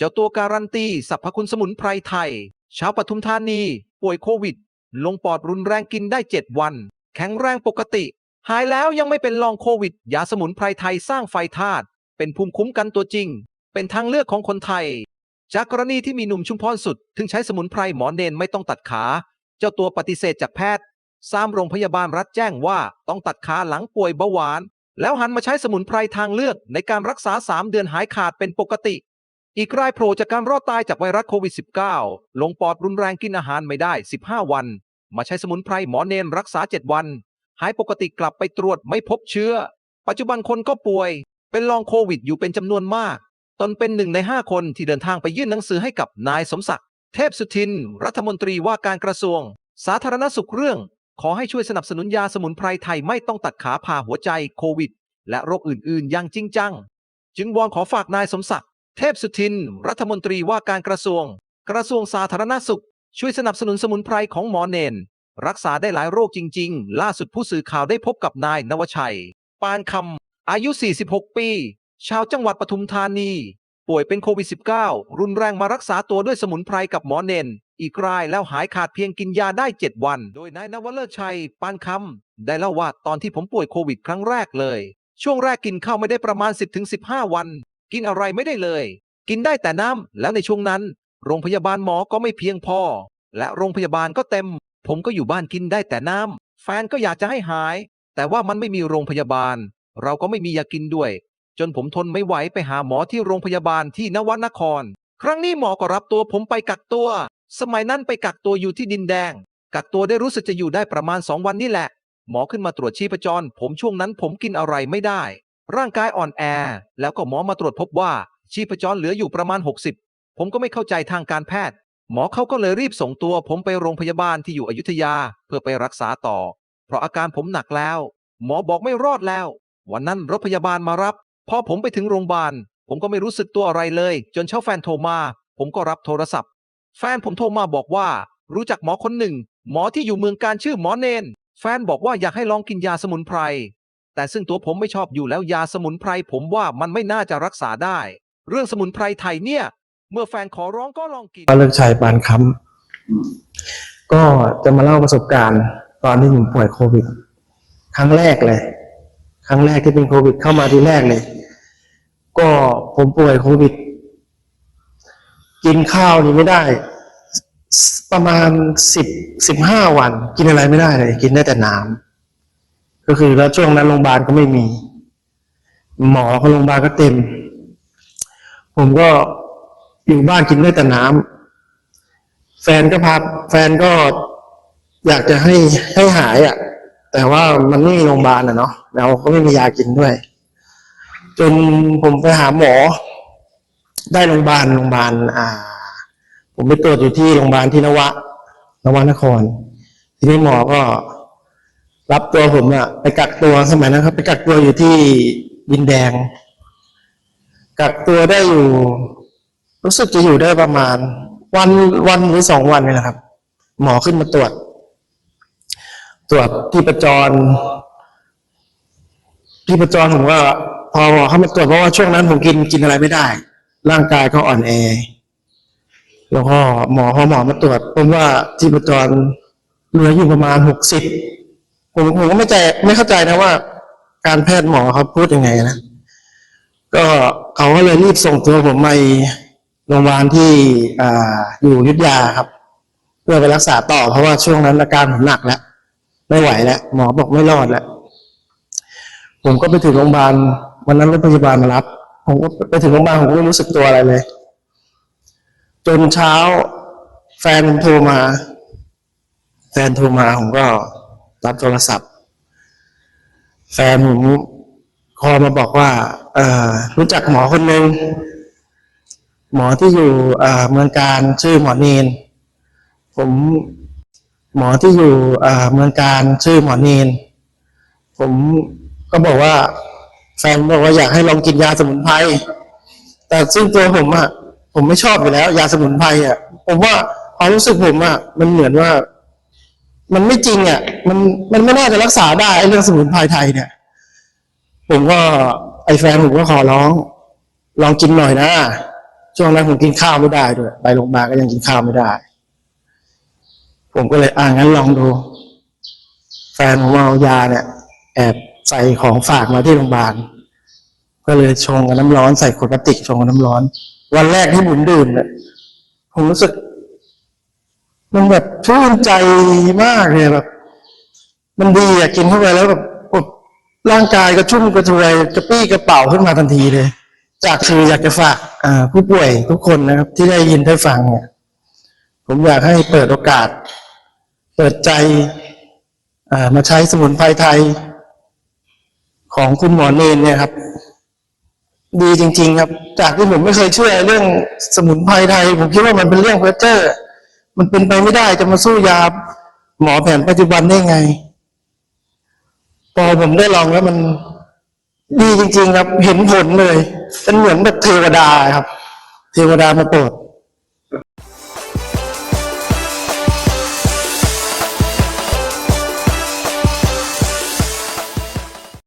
เจ้าตัวการันตีสรรพคุณสมุนไพรไทย ชาวปทุมธานี ป่วยโควิด ลงปอดรุนแรงกินได้ 7 วัน แข็งแรงปกติ หายแล้วยังไม่เป็นลองโควิด ยาสมุนไพรไทยสร้างไฟธาตุเป็นภูมิคุ้มกันตัวจริง เป็นทางเลือกของคนไทย จากกรณีที่มีหนุ่มชุมพรสุด ถึงใช้สมุนไพรหมอเนนไม่ต้องตัดขา เจ้าตัวปฏิเสธจากแพทย์สามโรงพยาบาลรัฐแจ้งว่าต้องตัดขาหลังป่วยเบาหวาน แล้วหันมาใช้สมุนไพรทางเลือกในการรักษา 3 เดือนหายขาดเป็นปกติ อีกรายโผล่จากการรอดตายจากไวรัสโควิด -19 ลงปอดรุนแรงกินอาหารไม่ได้ 15 วัน มาใช้สมุนไพรหมอเนนรักษา 7 วัน หายปกติกลับไปตรวจไม่พบเชื้อ ปัจจุบันคนก็ป่วย เป็นลองโควิดอยู่เป็นจำนวนมาก ตนเป็นหนึ่งใน 5 คนที่เดินทางไปยื่นหนังสือให้กับนายสมศักดิ์เทพสุทิน รัฐมนตรีว่าการกระทรวง สาธารณสุขเรื่อง ขอให้ช่วยสนับสนุนยาสมุนไพรไทยไม่ต้องตัดขาผ่าหัวใจโควิด และโรคอื่นๆ อย่างจริงจัง จึงวอนขอฝากนายสมศักดิ์ เทพสุทิน รัฐมนตรีว่าการกระทรวง กระทรวงสาธารณสุข ช่วยสนับสนุนสมุนไพรของหมอเนน รักษาได้หลายโรคจริง ๆ ล่าสุดผู้สื่อข่าวได้พบกับนายนวชัย ปานคำอายุ 46 ปี ชาวจังหวัดปทุมธานี ป่วยเป็นโควิด -19 รุนแรงมารักษาตัวด้วยสมุนไพรกับหมอเนน อีกรายแล้วหายขาดเพียงกินยาได้ 7 วัน โดยนายนวเลิศชัย ปานคำได้เล่าว่าตอนที่ผมป่วยโควิด ครั้งแรกเลย ช่วงแรกกินข้าวไม่ได้ประมาณ 10-15 วัน กินอะไรไม่ได้เลย กินได้แต่น้ำแล้วในช่วงนั้น โรงพยาบาลหมอก็ไม่เพียงพอ และโรงพยาบาลก็เต็ม ผมก็อยู่บ้านกินได้แต่น้ำแฟนก็อยากจะให้หาย แต่ว่ามันไม่มีโรงพยาบาล เราก็ไม่มียากินด้วย จนผมทนไม่ไหวไปหาหมอที่โรงพยาบาลที่นวนคร ครั้งนี้หมอก็รับตัวผมไปกักตัว สมัยนั้นไปกักตัวอยู่ที่ดินแดง กักตัวได้รู้สึกจะอยู่ได้ประมาณสองวันนี่แหละ หมอขึ้นมาตรวจชีพจร ผมช่วงนั้นผมกินอะไรไม่ได้ ร่างกายอ่อนแอ แล้วก็หมอมาตรวจพบว่า ชีพจรเหลืออยู่ประมาณ 60 ผมก็ไม่เข้าใจทางการแพทย์ หมอเขาก็เลยรีบส่งตัว ผมไปโรงพยาบาลที่อยู่อยุธยาเพื่อไปรักษาต่อ เพราะอาการผมหนักแล้ว หมอบอกไม่รอดแล้ว วันนั้นรถพยาบาลมารับ พอผมไปถึงโรงพยาบาล ผมก็ไม่รู้สึกตัวอะไรเลย จนเช่าแฟนโทรมา ผมก็รับโทรศัพท์ แฟนผมโทรมาบอกว่า รู้จักหมอคนหนึ่ง หมอที่อยู่เมืองการชื่อหมอเนน แฟนบอกว่าอยากให้ลองกินยาสมุนไพร แต่ซึ่งตัวผมไม่ชอบอยู่แล้วยาสมุนไพรผมว่ามันไม่น่าจะรักษาได้ เรื่องสมุนไพรไทยเนี่ย เมื่อแฟนขอร้องก็ลองกินก็เลิกชัยปานคำก็จะมาเล่าประสบการณ์ตอนที่ผมป่วยโควิด ครั้งแรกเลย ครั้งแรกที่เป็นโควิดเข้ามาทีแรกเลย ก็ผมป่วยโควิด กินข้าวนี่ไม่ได้ ประมาณสิบสิบห้าวัน กินอะไรไม่ได้เลย กินได้แต่น้ำ ก็คือแล้วช่วงนั้นโรงพยาบาลก็ไม่มี หมอของโรงพยาบาลก็เต็ม ผมก็อยู่บ้านกินได้แต่น้ำแฟนก็พาแฟนก็อยากจะให้ให้หายอะ แต่ว่ามันไม่มีโรงพยาบาลอะเนาะแล้วก็ไม่มียากินด้วย จนผมไปหาหมอ ได้โรงพยาบาลโรงพยาบาลอ่า ผมไปตรวจอยู่ที่โรงพยาบาลที่นวะนวนคร ทีนี้หมอก็ รับตัวผมอะไปกักตัวสมัยนั้นครับ ไปกักตัวอยู่ที่ดินแดง กักตัวได้อยู่ รู้สึกจะอยู่ได้ประมาณ วันวันหรือสองวันนี่แหละครับ หมอขึ้นมาตรวจ ตรวจที่ประจรที่ประจรผมว่าพอหมอเข้ามาตรวจเพราะว่าช่วงนั้นผมกินกินอะไรไม่ได้ ร่างกายก็อ่อนแอแล้วก็หมอพอหมอมาตรวจผมว่าที่ประจรเหลืออยู่ประมาณหกสิบ ผมผมก็ไม่ใจไม่เข้าใจนะว่า การแพทย์หมอเขาพูดยังไงนะก็เขาก็เลยรีบส่งตัวผมไปโรงพยาบาลที่อ่าอยู่ยุทธยาครับ เพื่อไปรักษาต่อเพราะว่าช่วงนั้นอาการผมหนักแล้วไม่ไหวแล้วหมอบอกไม่รอดแล้วผมก็ไปถึงโรงพยาบาลวันนั้นรถพยาบาลมารับผมก็ไปถึงโรงพยาบาลผมก็ไม่รู้สึกตัวอะไรเลย จนเช้าแฟนผมโทรมา แฟนโทรมาผมก็ รับโทรศัพท์ แฟนผมคอมาบอกว่า เออรู้จักหมอคนหนึ่งหมอที่อยู่เมืองการชื่อหมอเนนผมหมอที่อยู่เอ่อเมืองการชื่อหมอเนนผมก็บอกว่า แฟนบอกว่าอยากให้ลองกินยาสมุนไพรแต่ซึ่งตัวผมอะผมไม่ชอบอยู่แล้ว ยาสมุนไพรอะผมว่าความรู้สึกผมอะมันเหมือนว่า มันไม่จริงอะมันมันไม่น่าจะรักษาได้ไอ้เรื่องสมุนไพรไทยเนี่ย ผมก็ไอ้แฟนผมก็ขอร้อง ลองกินหน่อยนะช่วงนั้นผมกินข้าวไม่ได้ด้วยไปโรงพยาบาลก็ยังกินข้าวไม่ได้ ผมก็เลยอ่างั้นลองดู แฟนผมเอายาเนี่ย แอบใส่ของฝากมาที่โรงพยาบาลก็เลยชงกับน้ำร้อนใส่ขวดพลาสติกชงกับน้ำร้อน วันแรกที่ผมดื่มเนี่ยผมรู้สึก มันแบบชื่นใจมากเลยแบบ มันดีอะกินเข้าไปแล้วแบบร่างกายกระชุ่มกระชวยกระปี้กระเป๋าขึ้นมาทันทีเลย จากคืออยากจะฝากผู้ป่วยทุกคนนะครับ ที่ได้ยินได้ฟังเนี่ย ผมอยากให้เปิดโอกาส เปิดใจมาใช้สมุนไพรไทย ของคุณหมอเนนเนี่ยครับ ดีจริง ๆ ครับ จากที่ผมไม่เคยเชื่อเรื่องสมุนไพรไทย ผมคิดว่ามันเป็นเรื่องเพ้อเจ้อ มันเป็นไปไม่ได้จะมาสู้ยาหมอแผนปัจจุบันได้ไง พอผมได้ลองแล้วมันดีจริง ๆ ครับ เห็นผลเลยมันเหมือนแบบเทวดาครับ เทวดามาโปรด